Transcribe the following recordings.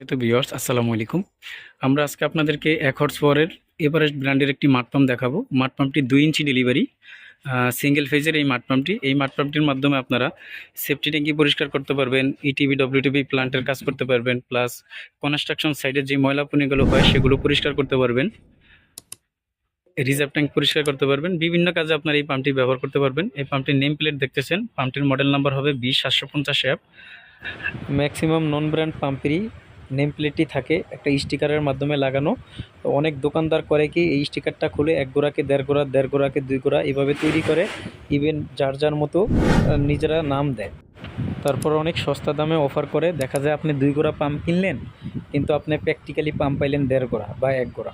তো ভিউয়ার্স, আসসালামু আলাইকুম। আমরা আজকে আপনাদেরকে এক হর্স পাওয়ারের এভারেস্ট ব্র্যান্ডের একটি মাঠ পাম্প দেখাবো। মাঠ পাম্পটি দুই ইঞ্চি ডেলিভারি সিঙ্গেল ফেজের এই মাঠ পাম্পটি এই মাঠ পাম্পটির মাধ্যমে আপনারা সেফটি ট্যাঙ্কি পরিষ্কার করতে পারবেন ইটিভি ডব্লিউটিভি প্লান্টের কাজ করতে পারবেন প্লাস কনস্ট্রাকশন সাইডের যে ময়লা পনিগুলো হয়, সেগুলো পরিষ্কার করতে পারবেন। রিজার্ভ ট্যাঙ্ক পরিষ্কার করতে পারবেন। বিভিন্ন কাজে আপনারা এই পাম্পটি ব্যবহার করতে পারবেন। এই পাম্পটির নেম প্লেট দেখতেছেন। পাম্পটির মডেল নাম্বার হবে বিশ সাতশো পঞ্চাশ অ্যাপ ম্যাক্সিমাম নন ব্র্যান্ড পাম্পেরই নেম প্লেটটি থাকে, একটা স্টিকারের মাধ্যমে লাগানো। তো অনেক দোকানদার করে কি এই স্টিকারটা খুলে এক গোড়াকে দেড় গোড়া, দেড় গোড়াকে দুই গোড়া এভাবে তৈরি করে ইভেন যার যার মতো নিজেরা নাম দেয়। তারপর অনেক সস্তা দামে অফার করে, দেখা যায় আপনি দুই গোড়া পাম্প কিনলেন, কিন্তু আপনি প্র্যাকটিক্যালি পাম্প পাইলেন দেড় গোড়া বা এক গোড়া।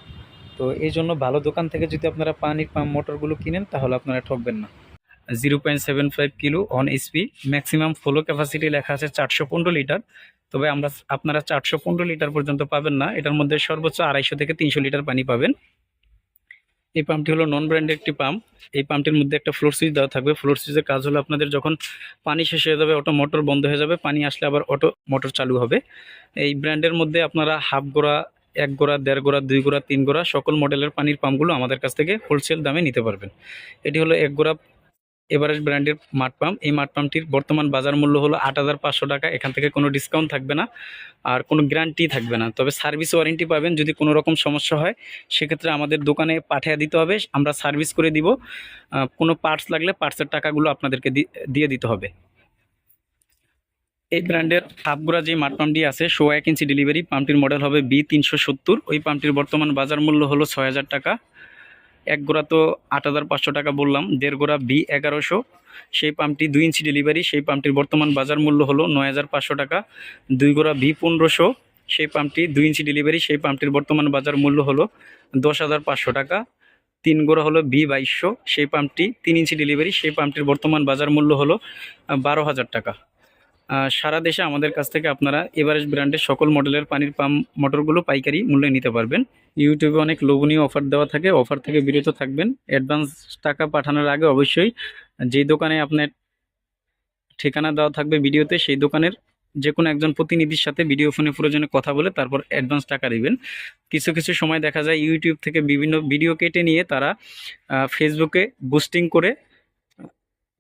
তো এই জন্য ভালো দোকান থেকে যদি আপনারা পানির পাম্প মোটরগুলো কিনেন, তাহলে আপনারা ঠকবেন না। Zero point seven five kilo on SP maximum flow capacity লেখা আছে চারশো পনেরো লিটার তবে আমরা আপনারা চারশো পনেরো লিটার পর্যন্ত পাবেন না। এটার মধ্যে সর্বোচ্চ আড়াইশো থেকে তিনশো লিটার পানি পাবেন। এই পাম্পটি হলো নন ব্র্যান্ডের একটি পাম্প এই পাম্পটির মধ্যে একটা ফ্লোর সুইচ দেওয়া থাকবে। ফ্লোর সুইচের কাজ হলো আপনাদের যখন পানি শেষ হয়ে যাবে অটো মোটর বন্ধ হয়ে যাবে, পানি আসলে আবার অটো মোটর চালু হবে। এই ব্র্যান্ডের মধ্যে আপনারা হাফ গোড়া, এক গোড়া, দেড় গোড়া, দুই গোড়া, তিন গোড়া সকল মডেলের পানির পাম্পগুলো আমাদের কাছ থেকে হোলসেল দামে নিতে পারবেন। এটি হলো এক গোড়া এভারেস্ট ব্র্যান্ডের মাঠ পাম্প এই মাঠ পাম্পটির বর্তমান বাজার মূল্য হলো আট হাজার পাঁচশো টাকা। এখান থেকে কোনো ডিসকাউন্ট থাকবে না আর কোনো গ্যারান্টি থাকবে না। তবে সার্ভিস ওয়ারেন্টি পাবেন যদি কোনো রকম সমস্যা হয়। সেক্ষেত্রে আমাদের দোকানে পাঠিয়ে দিতে হবে। আমরা সার্ভিস করে দিব। কোনো পার্টস লাগলে পার্টসের টাকাগুলো আপনাদেরকে দিয়ে দিতে হবে। এই ব্র্যান্ডের হাফগুড়া যে মাঠ পাম্পটি আছে শো এক ইঞ্চি ডেলিভারি পাম্পটির মডেল হবে বি তিনশো সত্তর। ওই পাম্পটির বর্তমান বাজার মূল্য হলো ছয় হাজার টাকা। এক গোড়া তো আট হাজার পাঁচশো টাকা বললাম, দেড় গোড়া বি এগারোশো। সেই পাম্পটি দুই ইঞ্চি ডেলিভারি সেই পাম্পটির বর্তমান বাজার মূল্য হলো নয় হাজার পাঁচশো টাকা। দুই গোড়া ভি পনেরোশো, সেই পাম্পটি দুই ইঞ্চি ডেলিভারি সেই পাম্পটির বর্তমান বাজার মূল্য হলো দশ হাজার পাঁচশো টাকা। তিন গোড়া হলো বি বাইশশো, সেই পাম্পটি তিন ইঞ্চি ডেলিভারি সেই পাম্পটির বর্তমান বাজার মূল্য হলো বারো হাজার টাকা। সারা দেশে আমাদের কাছ থেকে আপনারা এভারেস্ট ব্র্যান্ডের সকল মডেলের পানির পাম্প মোটরগুলো পাইকারি মূল্যে নিতে পারবেন। ইউটিউবে অনেক লোভনীয় অফার দেওয়া থাকে অফার থেকে বিরত থাকবেন। অ্যাডভান্স টাকা পাঠানোর আগে অবশ্যই যেই দোকানে আপনার ঠিকানা দেওয়া থাকবে ভিডিওতে, সেই দোকানের যে কোনো একজন প্রতিনিধির সাথে ভিডিও ফোনে প্রয়োজনে কথা বলে তারপর অ্যাডভান্স টাকা দেবেন। কিছু কিছু সময় দেখা যায় ইউটিউব থেকে বিভিন্ন ভিডিও কেটে নিয়ে তারা ফেসবুকে বুস্টিং করে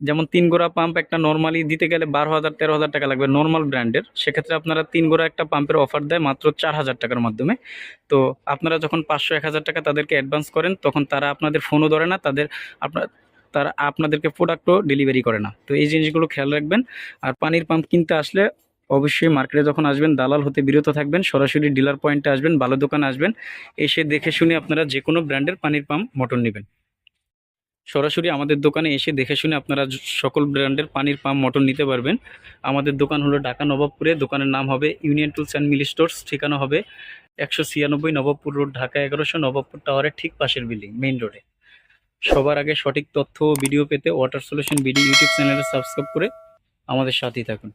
যেমন তিন গোড়া পাম্প একটা নর্মালি দিতে গেলে বারো হাজার, তেরো হাজার টাকা লাগবে নর্মাল ব্র্যান্ডের সেক্ষেত্রে আপনারা তিন গোড়া একটা পাম্পের অফার দেয় মাত্র চার হাজার টাকার মাধ্যমে। তো আপনারা যখন পাঁচশো, এক হাজার টাকা তাদেরকে অ্যাডভান্স করেন, তখন তারা আপনাদের ফোনও ধরে না, তাদের আপনার তারা আপনাদেরকে প্রোডাক্টও ডেলিভারি করে না। তো এই জিনিসগুলো খেয়াল রাখবেন। আর পানির পাম্প কিনতে আসলে অবশ্যই মার্কেটে যখন আসবেন, দালাল হতে বিরত থাকবেন, সরাসরি ডিলার পয়েন্টে আসবেন, ভালো দোকানে আসবেন, এসে দেখে শুনে আপনারা যে কোনো ব্র্যান্ডের পানির পাম্প মোটর নেবেন। সরাসরি আমাদের দোকানে এসে দেখে শুনে আপনারা সকল ব্র্যান্ডের পানির পাম্প, মোটর নিতে পারবেন। আমাদের দোকান হলো ঢাকা নবাবপুরে। দোকানের নাম হবে union tools and mill stores. ঠিকানা হবে একশো ছিয়ানব্বই নবাবপুর রোড, ঢাকা এগারোশো নবাবপুর টাওয়ারের ঠিক পাশের বিল্ডিং, মেইন রোডে। সবার আগে সঠিক তথ্য ও ভিডিও পেতে ওয়াটার সলিউশন ভিডিও ইউটিউব চ্যানেলে সাবস্ক্রাইব করে আমাদের সাথেই থাকুন।